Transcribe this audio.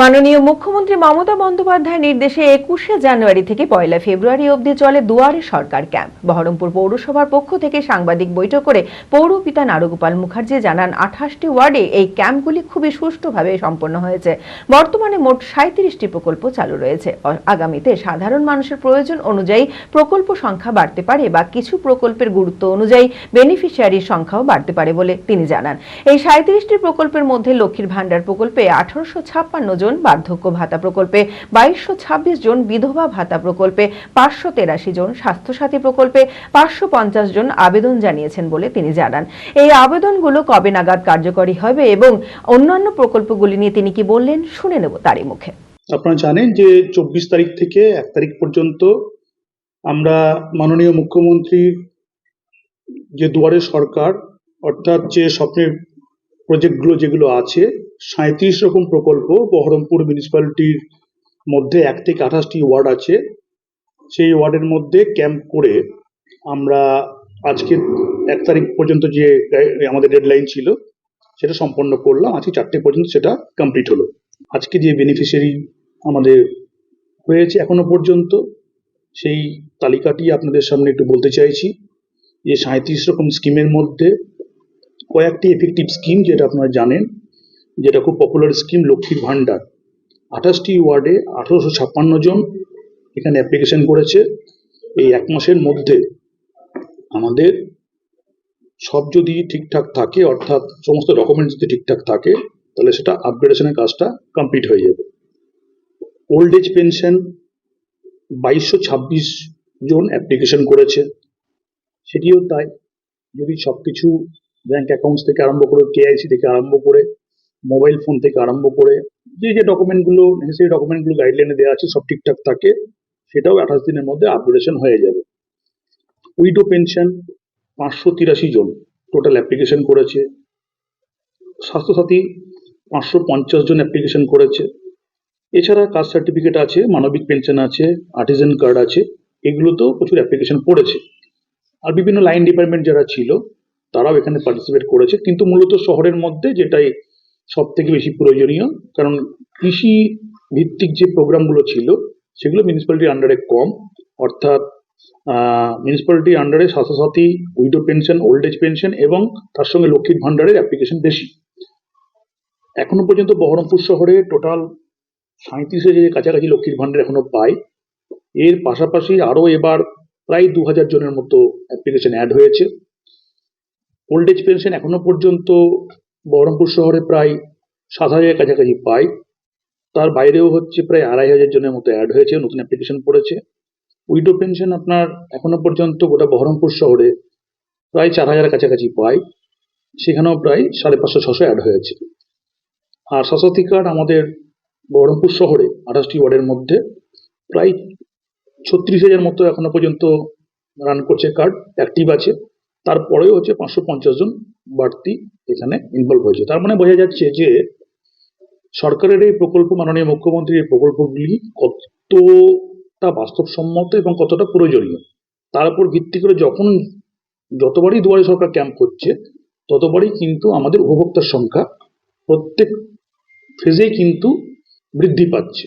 মাননীয় মুখ্যমন্ত্রী মমতা বন্দ্যোপাধ্যায়ের নির্দেশে একুশে জানুয়ারি থেকে পয়লা ফেব্রুয়ারি অবধি চলে দুয়ারে সরকার ক্যাম্প। বহরমপুর পৌরসভার পক্ষ থেকে সাংবাদিক বৈঠক করে পৌরপিতা নারগোপাল মুখার্জি জানান, আঠাশটি ওয়ার্ডে এই ক্যাম্পগুলি খুবই সুষ্ঠুভাবে সম্পন্ন হয়েছে। বর্তমানে মোট সাঁত্রিশটি প্রকল্প চালু রয়েছে। আগামীতে সাধারণ মানুষের প্রয়োজন অনুযায়ী প্রকল্প সংখ্যা বাড়তে পারে বা কিছু প্রকল্পের গুরুত্ব অনুযায়ী বেনিফিশিয়ারির সংখ্যাও বাড়তে পারে বলে তিনি জানান। এই সাঁত্রিশটি প্রকল্পের মধ্যে লক্ষ্মীর ভাণ্ডার প্রকল্পে আঠারোশো ছাপ্পান্ন জন বার্ধক্য ভাতা প্রকল্পে, বাইশশো ছাব্বিশ জন বিধবা ভাতা প্রকল্পে, পাঁচশো তেরাশি জন স্বাস্থ্যসাথী প্রকল্পে, পাঁচশো পঞ্চাশ জন আবেদন জানিয়েছেন বলে তিনি জানান। এই আবেদনগুলো কবে নাগাদ কার্যকরী হবে এবং অন্যান্য প্রকল্পগুলি নিয়ে তিনি কি বললেন, শুনে নেব তারই মুখে। আপনারা জানেন যে চব্বিশ তারিখ থেকে এক তারিখ পর্যন্ত আমরা মাননীয় মুখ্যমন্ত্রীর যে দুয়ারে সরকার, অর্থাৎ যে স্বপ্নের প্রজেক্টগুলো যেগুলো আছে সাঁত্রিশ রকম প্রকল্প, বহরমপুর মিউনিসিপ্যালিটির মধ্যে এক থেকে আঠাশটি ওয়ার্ড আছে। সেই ওয়ার্ডের মধ্যে ক্যাম্প করে আমরা আজকে এক তারিখ পর্যন্ত যে আমাদের ডেডলাইন ছিল, সেটা সম্পন্ন করলাম। আজকে চারটে পর্যন্ত সেটা কমপ্লিট হলো। আজকে যে বেনিফিশিয়ারি আমাদের হয়েছে এখনও পর্যন্ত, সেই তালিকাটি আপনাদের সামনে একটু বলতে চাইছি যে সাঁত্রিশ রকম স্কিমের মধ্যে কয়েকটি এফেক্টিভ স্কিম যেটা আপনারা জানেন, যেটা খুব পপুলার স্কিম লক্ষ্মীর ভাণ্ডার। আঠাশটি ওয়ার্ডে আঠারোশো ছাপ্পান্ন জন এখানে অ্যাপ্লিকেশন করেছে। এই এক মাসের মধ্যে আমাদের সব যদি ঠিকঠাক থাকে, অর্থাৎ সমস্ত ডকুমেন্ট যদি ঠিকঠাক থাকে, তাহলে সেটা আপগ্রেডেশনের কাজটা কমপ্লিট হয়ে যাবে। ওল্ড এজ পেনশন বাইশশো ছাব্বিশ জন অ্যাপ্লিকেশন করেছে। সেটিও তাই। যদি সব কিছু ব্যাংক অ্যাকাউন্টস থেকে আরম্ভ করে কেআইসি থেকে আরম্ভ করে মোবাইল ফোন থেকে আরম্ভ করে যে যে ডকুমেন্টগুলো নেসেসারি ডকুমেন্টগুলো গাইডলাইনে দেওয়া আছে, সব ঠিকঠাক থাকে, সেটাও আঠাশ দিনের মধ্যে আপগ্রেডেশন হয়ে যাবে। উইডো পেনশন পাঁচশো তিরাশি জন টোটাল অ্যাপ্লিকেশন করেছে। স্বাস্থ্যসাথী পাঁচশো পঞ্চাশ জন অ্যাপ্লিকেশন করেছে। এছাড়া কাস্ট সার্টিফিকেট আছে, মানবিক পেনশন আছে আর্টিজেন কার্ড আছে, এগুলোতেও প্রচুর অ্যাপ্লিকেশন পড়েছে। আর বিভিন্ন লাইন ডিপার্টমেন্ট যারা ছিল তারাও এখানে পার্টিসিপেট করেছে। কিন্তু মূলত শহরের মধ্যে যেটাই সব থেকে বেশি প্রয়োজনীয়, কারণ কৃষি ভিত্তিক যে প্রোগ্রামগুলো ছিল, সেগুলো মিউনিসিপ্যালিটির আন্ডারে কম। অর্থাৎ মিউনিসিপ্যালিটির আন্ডারে Swasthya Sathi, widow pension old age pension এবং তার সঙ্গে লক্ষ্মীর ভাণ্ডারের অ্যাপ্লিকেশন বেশি। এখনও পর্যন্ত বহরমপুর শহরে টোটাল সাঁত্রিশ হাজারের কাছাকাছি লক্ষ্মীর ভাণ্ডার এখনও পাই, এর পাশাপাশি আরও এবার প্রায় দু হাজার জনের মতো অ্যাপ্লিকেশন অ্যাড হয়েছে। ওল্ড এজ পেনশন এখনও পর্যন্ত বহরমপুর শহরে প্রায় সাত হাজারের কাছাকাছি পাই। তার বাইরেও হচ্ছে প্রায় আড়াই হাজার জনের মতো অ্যাড হয়েছে, নতুন অ্যাপ্লিকেশন পড়েছে। উইডো পেনশন আপনার এখনও পর্যন্ত গোটা বহরমপুর শহরে প্রায় চার হাজারের কাছাকাছি পাই। সেখানেও প্রায় সাড়ে পাঁচশো, ছশো অ্যাড হয়েছে। আর স্বাস্থ্যসাথী কার্ড আমাদের বহরমপুর শহরে আঠাশটি ওয়ার্ডের মধ্যে প্রায় ছত্রিশ হাজার মতো এখনও পর্যন্ত রান করছে কার্ড অ্যাক্টিভ আছে। তারপরেও হচ্ছে পাঁচশো পঞ্চাশ জন বাড়তি এখানে ইনভলভ হয়েছে। তার মানে বোঝা যাচ্ছে যে সরকারের এই প্রকল্প, মাননীয় মুখ্যমন্ত্রীর এই প্রকল্পগুলি কতটা বাস্তবসম্মত এবং কতটা প্রয়োজনীয়? তার উপর ভিত্তি করে যখন যতবারই দুয়ারে সরকার ক্যাম্প করছে, ততবারই কিন্তু আমাদের উপভোক্তার সংখ্যা প্রত্যেক ফেজেই কিন্তু বৃদ্ধি পাচ্ছে।